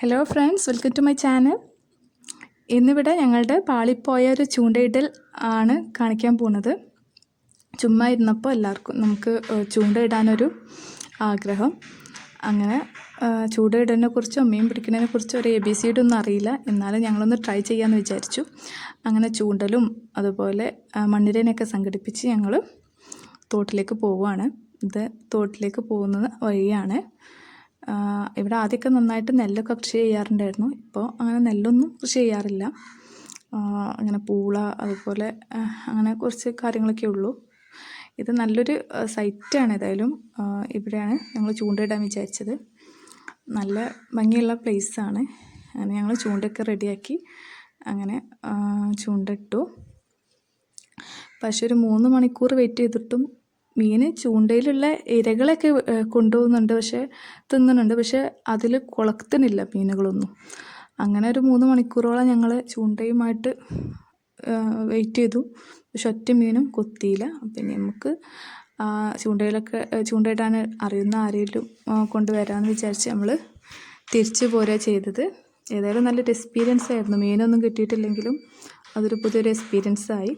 Hello friends welcome to my channel ഇന്നിവിടെ ഞങ്ങളുടെ പാളിപ്പോയ ഒരു ചൂണ്ടയിടൽ ആണ് കാണിക്കാൻ പോകുന്നത്. ചുമ്മാ ഇരുന്നപ്പോൾ എല്ലാവർക്കും നമുക്ക് ചൂണ്ടയിടാനൊരു ആഗ്രഹം. അങ്ങനെ ചൂണ്ടയിടലിനെ കുറിച്ചോ മീൻ പിടിക്കുന്നതിനെ കുറിച്ചോ ഒരു എ ബി സിയുടെ ഒന്നും അറിയില്ല. എന്നാലും ഞങ്ങളൊന്ന് ട്രൈ ചെയ്യാമെന്ന് വിചാരിച്ചു. അങ്ങനെ ചൂണ്ടലും അതുപോലെ മണ്ണിരേനെയൊക്കെ സംഘടിപ്പിച്ച് ഞങ്ങൾ തോട്ടിലേക്ക് പോവുകയാണ്. ഇത് തോട്ടിലേക്ക് പോകുന്ന വഴിയാണ്. ഇവിടെ ആദ്യമൊക്കെ നന്നായിട്ട് നെല്ലൊക്കെ കൃഷി ചെയ്യാറുണ്ടായിരുന്നു. ഇപ്പോൾ അങ്ങനെ നെല്ലൊന്നും കൃഷി ചെയ്യാറില്ല. അങ്ങനെ പൂള അതുപോലെ അങ്ങനെ കുറച്ച് കാര്യങ്ങളൊക്കെ ഉള്ളൂ. ഇത് നല്ലൊരു സൈറ്റാണ് ഏതായാലും. ഇവിടെയാണ് ഞങ്ങൾ ചൂണ്ടയിടാൻ വിചാരിച്ചത്. നല്ല ഭംഗിയുള്ള പ്ലേസാണ്. അങ്ങനെ ഞങ്ങൾ ചൂണ്ടയൊക്കെ റെഡിയാക്കി അങ്ങനെ ചൂണ്ടിട്ടു പക്ഷെ ഒരു മൂന്ന് മണിക്കൂർ വെയിറ്റ് ചെയ്തിട്ടും മീൻ ചൂണ്ടയിലുള്ള ഇരകളൊക്കെ കൊണ്ടുപോകുന്നുണ്ട്. പക്ഷേ തിന്നുന്നുണ്ട്. പക്ഷേ അതിൽ കുളത്തിനില്ല മീനുകളൊന്നും. അങ്ങനെ ഒരു മൂന്ന് മണിക്കൂറോളം ഞങ്ങൾ ചൂണ്ടയുമായിട്ട് വെയിറ്റ് ചെയ്തു. പക്ഷെ ഒറ്റ മീനും കൊത്തിയില്ല. പിന്നെ നമുക്ക് ചൂണ്ടയിലൊക്കെ ചൂണ്ടയിട്ടാണ് അറിയുന്ന ആരെങ്കിലും കൊണ്ടുവരാമെന്ന് വിചാരിച്ച് നമ്മൾ തിരിച്ചു പോരാ ചെയ്തത്. ഏതായാലും നല്ലൊരു എക്സ്പീരിയൻസ് ആയിരുന്നു. മീനൊന്നും കിട്ടിയിട്ടില്ലെങ്കിലും അതൊരു പുതിയൊരു എക്സ്പീരിയൻസ് ആയി.